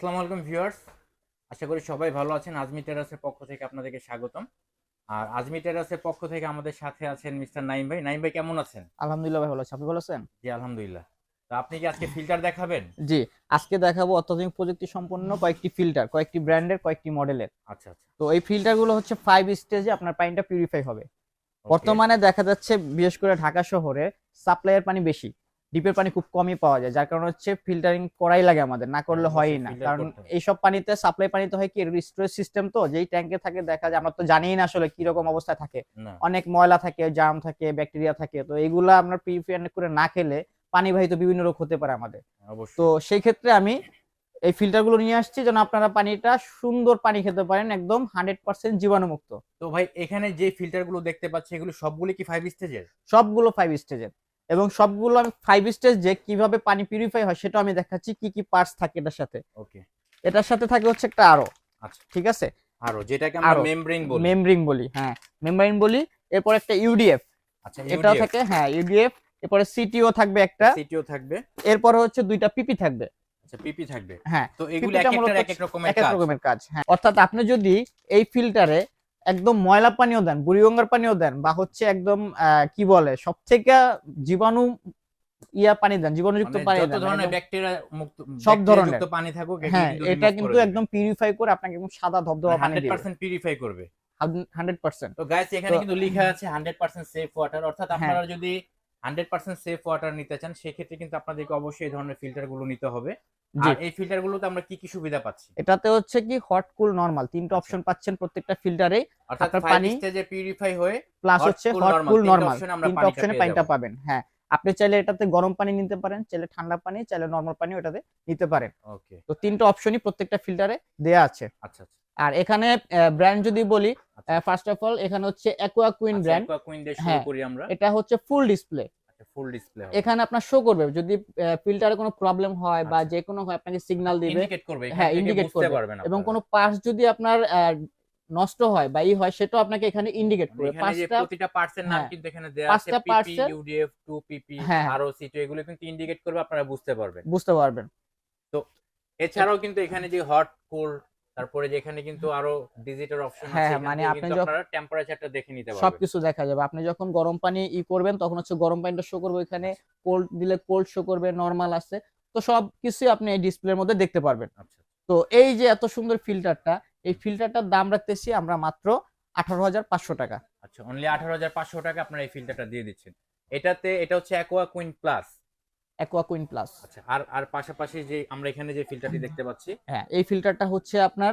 আসসালামু আলাইকুম ভিউয়ার্স। আশা করি সবাই ভালো আছেন। আজমি টেরাসের পক্ষ থেকে আপনাদেরকে স্বাগতম। আর আজমি টেরাসের পক্ষ থেকে আমাদের সাথে আছেন মিস্টার নাইম ভাই। নাইম ভাই কেমন আছেন? আলহামদুলিল্লাহ ভাই ভালো আছি। আপনি ভালো আছেন? জি আলহামদুলিল্লাহ। তো আপনি কি আজকে ফিল্টার দেখাবেন? জি আজকে দেখাবো অত্যাধুনিক প্রযুক্তি সম্পন্ন কয়েকটি ফিল্টার কয়েকটি ব্র্যান্ডের কয়েকটি মডেলের। আচ্ছা আচ্ছা। তো এই ফিল্টারগুলো হচ্ছে ফাইভ স্টেজে আপনার পানিটা পিউরিফাই হবে। বর্তমানে দেখা যাচ্ছে বিশেষ করে ঢাকা শহরে সাপ্লাইয়ের পানি বেশি। ডিপের পানি খুব কমই পাওয়া যায় যার কারণে হচ্ছে ফিল্টারিং করাই লাগে আমাদের না করলে হয়ই না। কারণ হয়। এইসব পানিতে সাপ্লাই পানিতে হয় কি স্টোরেজ সিস্টেম তো যেই ট্যাঙ্কে থাকে দেখা যায় আমরা তো জানিই না আসলে কি রকম অবস্থায় থাকে। অনেক ময়লা থাকে জাম থাকে ব্যাকটেরিয়া থাকে তো এগুলা আমরা পিউরিফাই করে না খেলে পানিবাহিত বিভিন্ন রোগ হতে পারে আমাদের। তো সেই ক্ষেত্রে আমি এই ফিল্টারগুলো নিয়ে আসছি যেন আপনারা পানিটা সুন্দর পানি খেতে পারেন একদম হান্ড্রেড পার্সেন্ট জীবাণুমুক্ত। তো ভাই এখানে যে ফিল্টারগুলো দেখতে পাচ্ছি এগুলো সবগুলো কি ফাইভ স্টেজের সবগুলো ফাইভ স্টেজের এবং সবগুলো আমি ফাইভ স্টেজ যে কীভাবে পানি পিউরিফাই হয় সেটা আমি দেখাচ্ছি কি কি পার্টস থাকে এটার সাথে। ওকে এটার সাথে থাকে হচ্ছে একটা আরও আচ্ছা। ঠিক আছে? আরও যেটাকে আমরা মেমব্রেন বলি। মেমব্রিং বলি হ্যাঁ। মেমব্রিং বলি এরপর একটা ইউডিএফ আচ্ছা এটাও থাকে হ্যাঁ ইউডিএফ এরপরে সিটিও থাকবে একটা। সিটিও থাকবে। এরপরে হচ্ছে দুইটা পিপি থাকবে। আচ্ছা পিপি থাকবে। হ্যাঁ তো এগুলো এক এক রকমের কাজ। হ্যাঁ। অর্থাৎ আপনি যদি এই ফিল্টারে একদম ময়লা পানিও দেন বুড়ি গঙ্গার পানিও দেন বা হচ্ছে একদম কি বলে সব থেকে জীবাণু ইয়া পানি দেন জীবাণুযুক্ত মানে পানি যত ধরনের ব্যাকটেরিয়া মুক্ত সব ধরনের। যুক্ত পানি থাকুক হ্যাঁ এটা কিন্তু একদম পিউরিফাই করে আপনাকে একদম সাদা ধবধবা পানি দিবে 100% পিউরিফাই করবে হান্ড্রেড পার্সেন্ট তো গাইস এখানে কিন্তু লেখা আছে হান্ড্রেড পার্সেন্ট সেফ ওয়াটার অর্থাৎ হ্যাঁ। আপনারা যদি হান্ড্রেড পার্সেন্ট সেফ ওয়াটার নিতে চান সেক্ষেত্রে কিন্তু আপনাদেরকে অবশ্যই এই ধরনের ফিল্টারগুলো নিতে হবে। আর এই ফিল্টার গুলোতে আমরা কি কি সুবিধা পাচ্ছি? এটাতে হচ্ছে কি হট কুল নর্মাল তিনটা। অপশন পাচ্ছেন প্রত্যেকটা ফিল্টারে অর্থাৎ পানি- স্টেজে পিউরিফাই হয়ে প্লাস হচ্ছে হট কুল নর্মাল তিনটা অপশনে পানিটা পাবেন হ্যাঁ। আপনি চাইলে এটাতে গরম পানি নিতে পারেন চাইলে ঠান্ডা পানি চাইলে নর্মাল পানি ওটাতে নিতে পারেন। ওকে তো তিনটা অপশনই প্রত্যেকটা ফিল্টারে দেয়া আছে। আচ্ছা আচ্ছা। আর এখানে ব্র্যান্ড যদি বলি। ফার্স্ট অফ অল এখানে হচ্ছে অ্যাকোয়া কুইন ব্র্যান্ড কুইন দিয়ে শুরু হ্যাঁ। করি আমরা এটা হচ্ছে ফুল ডিসপ্লে ফুল ডিসপ্লে এখানে আপনার শো করবে যদি ফিল্টারে কোনো প্রবলেম হয় বা আচ্ছা। যে কোনো হয় আপনাকে সিগন্যাল দিবে ইন্ডিকেট করবে হ্যাঁ, ইন্ডিকেট করতে করবে। পারবেন এবং কোনো পার্টস যদি আপনার নষ্ট হয় বা ই হয় সেটাও আপনাকে এখানে ইন্ডিকেট করবে পাঁচটা প্রতিটা পার্টস এর নাম হ্যাঁ, কিন্তু এখানে দেয়া আছে পিপি ইউডিএফ 2 পিপি হ্যাঁ, হ্যাঁ। আরও সিটি এগুলো কিন্তু ইন্ডিকেট করবে আপনারা বুঝতে পারবেন বুঝতে পারবেন তো এছাড়াও কিন্তু এখানে যে হট কোল্ড তারপরে যেখানে কিন্তু আরও ডিজিটাল অপশন আছে হ্যাঁ, মানে আপনি যখন- টেম্পারেচারটা দেখে নিতে পারবেন। সবকিছু দেখা যাবে। আপনি যখন গরম পানি ই করবেন তখন হচ্ছে গরম পানিটা শো করবে এখানে কোল্ড দিলে কোল্ড শো করবে নরমাল আছে। তো সব কিছুই আপনি এই ডিসপ্লের মধ্যে দেখতে পারবেন। আচ্ছা। তো এই যে এত সুন্দর ফিল্টারটা এই ফিল্টারটার দাম রাখতেছি আমরা মাত্র আঠারো হাজার পাঁচশো টাকা। আচ্ছা অনলি 18500 টাকা আপনারা এই ফিল্টারটা দিয়ে দিচ্ছেন। এটাতে এটা হচ্ছে aqua queen plus aqua queen plus আচ্ছা আর আর পাশাপাশি যে আমরা এখানে যে ফিল্টারটি দেখতে পাচ্ছি। হ্যাঁ এই ফিল্টারটা হচ্ছে আপনার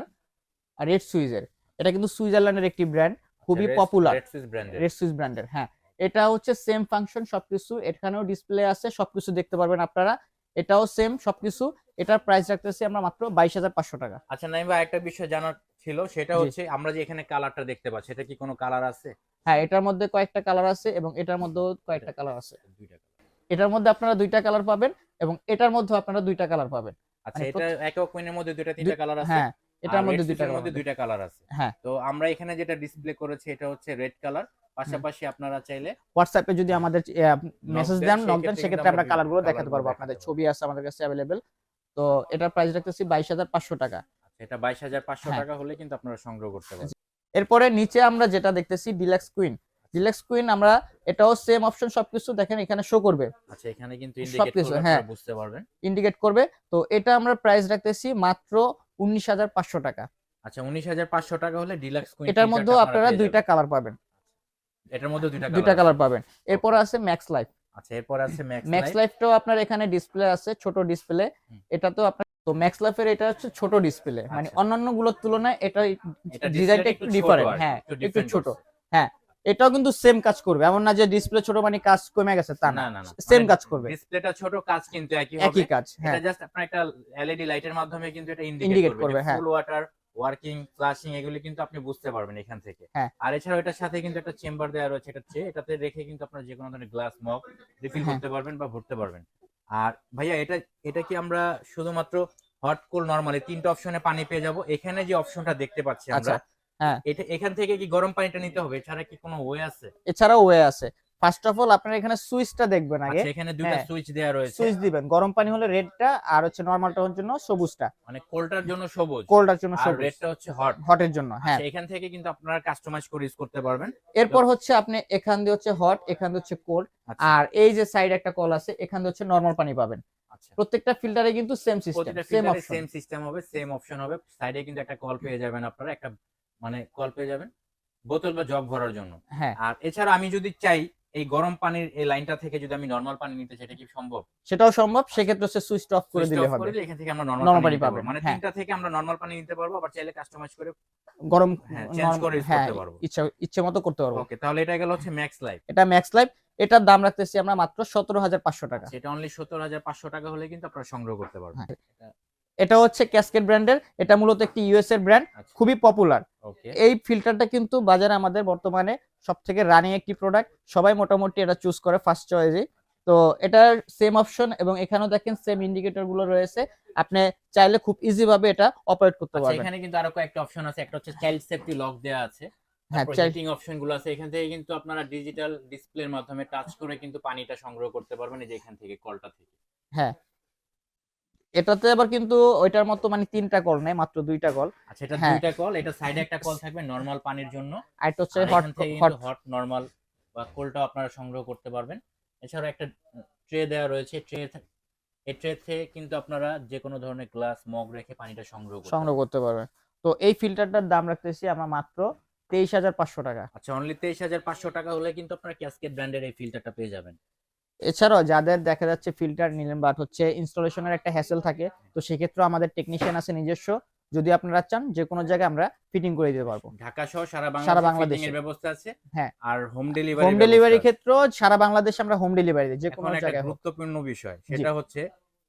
রেড সুইজের এটা কিন্তু সুইজারল্যান্ডের একটি ব্র্যান্ড খুবই পপুলার রেড সুইস ব্র্যান্ডের রেড সুইজ ব্র্যান্ডের হ্যাঁ। এটা হচ্ছে সেম ফাংশন সবকিছু এখানেও ডিসপ্লে আছে সবকিছু দেখতে পারবেন আপনারা। এটাও সেম সবকিছু। এটার প্রাইস রাখতেছি আমরা মাত্র বাইশ হাজার পাঁচশো টাকা। আচ্ছা নাইম ভাই একটা বিষয় জানার ছিল সেটা হচ্ছে আমরা যে এখানে কালারটা দেখতে পাচ্ছি এটা কি কোনো কালার আছে? হ্যাঁ এটার মধ্যে কয়েকটা কালার আছে এবং এটার মধ্যেও কয়েকটা কালার আছে। দুইটা। এটার মধ্যে আপনারা দুইটা কালার পাবেন এবং এটার মধ্যে আপনারা দুইটা কালার পাবেন। আচ্ছা মানে এটা অ্যাকোয়া কুইনের মধ্যে দুইটা তিনটা কালার আছে? হ্যাঁ এটার মধ্যে দুইটা মধ্যে দুইটা কালার আছে। হ্যাঁ। তো আমরা এখানে যেটা ডিসপ্লে করেছি এটা হচ্ছে রেড কালার পাশাপাশি আপনারা চাইলে হোয়াটসঅ্যাপে যদি আমাদের মেসেজ দেন, নক দেন সেক্ষেত্রে আমরা কালারগুলো দেখাতে পারব আপনাদের। ছবি আছে আমাদের কাছে অ্যাভেলেবেল তো এটার প্রাইস রাখতেছি বাইশ হাজার পাঁচশো টাকা। আচ্ছা, এটা বাইশ হাজার পাঁচশো হ্যাঁ। টাকা হলে কিন্তু আপনারা সংগ্রহ করতে পারবেন। এরপরে নিচে আমরা যেটা দেখতেছি ডিলাক্স কুইন ডিলাক্স কুইন আমরা এটাও সেম অপশন সবকিছু দেখেন এখানে শো করবে। আচ্ছা এখানে কিন্তু ইন্ডিকেট করবে হ্যাঁ। বুঝতে পারবেন। ইন্ডিকেট করবে। তো এটা আমরা প্রাইস রাখতেছি মাত্র উনিশ হাজার পাঁচশো টাকা। আচ্ছা উনিশ হাজার পাঁচশো টাকা হলে ডিলাক্স কুইন এটার মধ্যেও আপনারা দুইটা কালার পাবেন। এটার মধ্যে দুইটা দুইটা কালার পাবেন। এরপর আছে ম্যাক্স লাইফ আচ্ছা এরপর আছে ম্যাক্স ম্যাক্স লাইফটাও আপনার এখানে ডিসপ্লে আছে ছোট ডিসপ্লে এটা তো আপনার তো ম্যাক্স লাইফের এটা হচ্ছে ছোট ডিসপ্লে মানে আচ্ছা। অন্যান্যগুলোর তুলনায় এটা ডিজাইনটা একটু ডিফারেন্ট হ্যাঁ একটু ছোট। হ্যাঁ এটাও কিন্তু সেম কাজ করবে। এমন না যে ডিসপ্লে ছোট মানে কাজ কমে গেছে তা না। সেম কাজ করবে। ডিসপ্লেটা ছোট কাজ কিন্তু একই হবে। একই কাজ হ্যাঁ। এটা জাস্ট আপনার একটা এলইডি লাইটের মাধ্যমে কিন্তু এটা ইন্ডিকেট করবে হ্যাঁ। ফুল ওয়াটার ওয়ার্কিং ফ্লাশিং এগুলি কিন্তু আপনি বুঝতে পারবেন এখান থেকে। হ্যাঁ। আর এছাড়াও এটার সাথে কিন্তু একটা চেম্বার দেওয়া রয়েছে এটা চেয়ে এটাতে রেখে কিন্তু আপনার যে কোনো ধরনের গ্লাস মগ রিফিল। করতে পারবেন বা ভরতে পারবেন। আর ভাইয়া এটা এটা কি আমরা শুধুমাত্র হট কোল নরমালি তিনটা অপশনে পানি পেয়ে যাব? এখানে যে অপশনটা দেখতে পাচ্ছি আমরা আচ্ছা, হ্যাঁ। এটা এখান থেকে কি গরম পানিটা নিতে হবে? এছাড়া কি কোনো ওয়ে আছে? এছাড়াও ওয়ে আছে। ফার্স্ট অফ অল আপনারা এখানে সুইচটা দেখবেন আগে। আচ্ছা এখানে দুইটা হ্যাঁ। সুইচ দেওয়া রয়েছে। সুইচ দিবেন। গরম পানি হলে রেডটা আর হচ্ছে নর্মালটার জন্য সবুজটা। মানে কোল্ডটার জন্য সবুজ। কোল্ডার জন্য আর রেডটা হচ্ছে হট হটের জন্য হ্যাঁ। এখান থেকে কিন্তু আপনারা কাস্টমাইজ করে ইউজ করতে পারবেন। এরপর হচ্ছে আপনি এখান দিয়ে হচ্ছে হট এখান দিয়ে হচ্ছে কোল্ড আচ্ছা। আর এই যে সাইড একটা কল আছে এখান দিয়ে হচ্ছে নর্মাল পানি পাবেন। আচ্ছা। প্রত্যেকটা ফিল্টারে কিন্তু same system same option same system হবে সেম অপশন হবে। সাইডে কিন্তু একটা কল পেয়ে যাবেন আপনারা একটা মানে কল পেয়ে যাবেন বোতল বা জগ ভরার জন্য। হ্যাঁ। আর এছাড়া আমি যদি চাই এই গরম পানির এই লাইনটা থেকে যদি আমি নর্মাল পানি নিতে চাই এটা কি সম্ভব? সেটাও সম্ভব সেক্ষেত্রে হচ্ছে সুইচ অফ করে দিলে হবে। এখান থেকে আমরা নর্মাল পানি পাবো মানে হ্যাঁ। তিনটা থেকে আমরা নর্মাল পানি নিতে পারব আবার চাইলে কাস্টমাইজ করে গরম হ্যাঁ, change করে হ্যাঁ করতে পারব। ইচ্ছা ইচ্ছে মতো করতে পারব। ওকে তাহলে এটা গেল হচ্ছে ম্যাক্স লাইফ এটা ম্যাক্স লাইফ এটার দাম রাখতেছি আমরা মাত্র সতেরো হাজার পাঁচশো টাকা। সেটা অনলি সত্তর হাজার পাঁচশো টাকা হলে কিন্তু আপনারা সংগ্রহ করতে পারবেন। হ্যাঁ। এটা হচ্ছে ক্যাসকেট ব্র্যান্ডের এটা মূলত একটি ইউএস এর ব্র্যান্ড খুবই পপুলার এই ফিল্টারটা কিন্তু বাজারে আমাদের বর্তমানে সব থেকে রানিং একটি প্রোডাক্ট সবাই মোটামুটি এটা চুজ করে ফার্স্ট চয়েসে তো এটার সেম অপশন এবং এখানেও দেখেন সেম ইন্ডিকেটরগুলো রয়েছে। আপনি চাইলে খুব ইজি ভাবে এটা অপারেট করতে আচ্ছা পারবেন। এখানে কিন্তু আরও কয়েকটা অপশন আছে। একটা হচ্ছে চাইল্ড সেফটি লক দেওয়া আছে। হ্যাঁ চাই- অপশনগুলো আছে। এখান থেকে কিন্তু আপনারা ডিজিটাল ডিসপ্লের মাধ্যমে টাচ করে কিন্তু পানিটা সংগ্রহ করতে পারবেন এই যে এখান থেকে কলটা থেকে। হ্যাঁ। এটাতে আবার কিন্তু ওইটার মতো মানে তিনটা কল নেই মাত্র দুইটা কল আচ্ছা এটা হ্যাঁ। দুইটা কল এটা সাইডে একটা কল থাকবে নরমাল পানির জন্য। আর এটা হচ্ছে হট হট হট নরমাল বা কোল্ডটাও আপনারা সংগ্রহ করতে পারবেন। এছাড়া একটা ট্রে দেওয়া রয়েছে ট্রে এই ট্রে থেকে কিন্তু আপনারা যে কোনো ধরনের গ্লাস মগ রেখে পানিটা সংগ্রহ করতে সংগ্রহ করতে পারবেন। তো এই ফিল্টারটার দাম রাখতেছি আমরা মাত্র তেইশ হাজার পাঁচশো টাকা। আচ্ছা অনলি তেইশ হাজার পাঁচশো টাকা হলে কিন্তু আপনারা ক্যাসকেট ব্র্যান্ডের এই ফিল্টারটা পেয়ে যাবেন। এছাড়াও যাদের দেখা যাচ্ছে ফিল্টার নিলেন বাট হচ্ছে ইনস্টলেশনের একটা হ্যাসেল থাকে তো সেক্ষেত্রে আমাদের টেকনিশিয়ান আছে নিজস্ব যদি আপনারা চান যে কোনো জায়গায় আমরা ফিটিং করে দিতে পারব। ঢাকা সহ সারা সারা বাংলাদেশে। এর ব্যবস্থা আছে? হ্যাঁ। আর হোম ডেলিভারি হোম ডেলিভারি ক্ষেত্রেও সারা বাংলাদেশে আমরা হোম ডেলিভারি দিই যে কোনো জায়গায় গুরুত্বপূর্ণ বিষয় সেটা হচ্ছে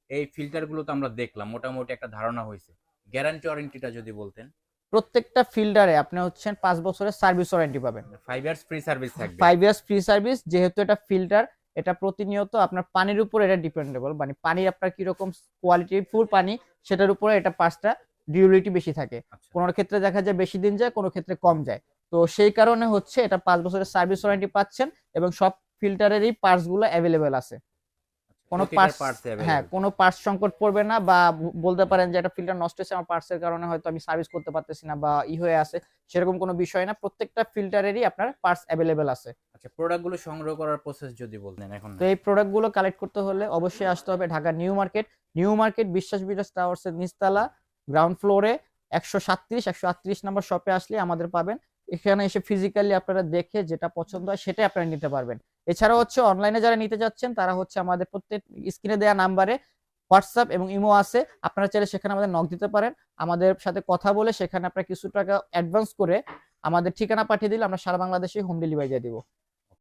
এই ফিল্টারগুলো তো আমরা দেখলাম মোটামুটি একটা ধারণা হয়েছে। গ্যারান্টি ওয়ারেন্টিটা যদি বলতেন। প্রত্যেকটা ফিল্টারে আপনি হচ্ছেন পাঁচ বছরের সার্ভিস ওয়ারেন্টি পাবেন। ফাইভ ইয়ার্স ফ্রি সার্ভিস থাকবে। ফাইভ ইয়ার্স ফ্রি সার্ভিস যেহেতু এটা ফিল্টার এটা প্রতিনিয়ত আপনার পানির উপর এটা ডিপেন্ডেবল মানে পানির আপনার কীরকম কোয়ালিটি ফুল পানি সেটার উপরে এটা পাঁচটা ডিউরিটি বেশি থাকে। কোন কোনো ক্ষেত্রে দেখা যায় বেশি দিন যায় কোনো ক্ষেত্রে কম যায়। তো সেই কারণে হচ্ছে এটা পাঁচ বছরের সার্ভিস ওয়ারেন্টি পাচ্ছেন এবং সব ফিল্টারেরই পার্টসগুলো অ্যাভেলেবেল আছে। কোনো পার্টস হ্যাঁ কোনো পার্টস সংকট পড়বে না বা বলতে পারেন যে একটা ফিল্টার নষ্ট হয়েছে আমার পার্টস এর কারণে হয়তো আমি সার্ভিস করতে পারতেছি না বা ই হয়ে আছে সেরকম কোনো বিষয় না। প্রত্যেকটা ফিল্টারেরই আপনার পার্টস অ্যাভেলেবেল আছে। আচ্ছা প্রোডাক্টগুলো সংগ্রহ করার প্রসেস যদি বলতেন এখন। তো এই প্রোডাক্টগুলো কালেক্ট করতে হলে অবশ্যই আসতে হবে Dhaka New Market. New Market Biswas Bilas Towers এর নিচতলা গ্রাউন্ড ফ্লোরে একশো সাতত্রিশ একশো আটত্রিশ নম্বর শপে আসলে আমাদের পাবেন। এখানে এসে ফিজিক্যালি আপনারা দেখে যেটা পছন্দ হয় সেটাই আপনারা নিতে পারবেন। এছাড়াও হচ্ছে অনলাইনে যারা নিতে যাচ্ছেন, তারা হচ্ছে আমাদের প্রত্যেক স্ক্রিনে দেওয়া নাম্বারে হোয়াটসঅ্যাপ এবং ইমো আছে। আপনারা চাইলে সেখানে আমাদের নক দিতে পারেন। আমাদের সাথে কথা বলে সেখানে আপনারা কিছু টাকা অ্যাডভান্স করে আমাদের ঠিকানা পাঠিয়ে দিলে আমরা সারা বাংলাদেশে হোম ডেলিভারি দিয়ে দিব।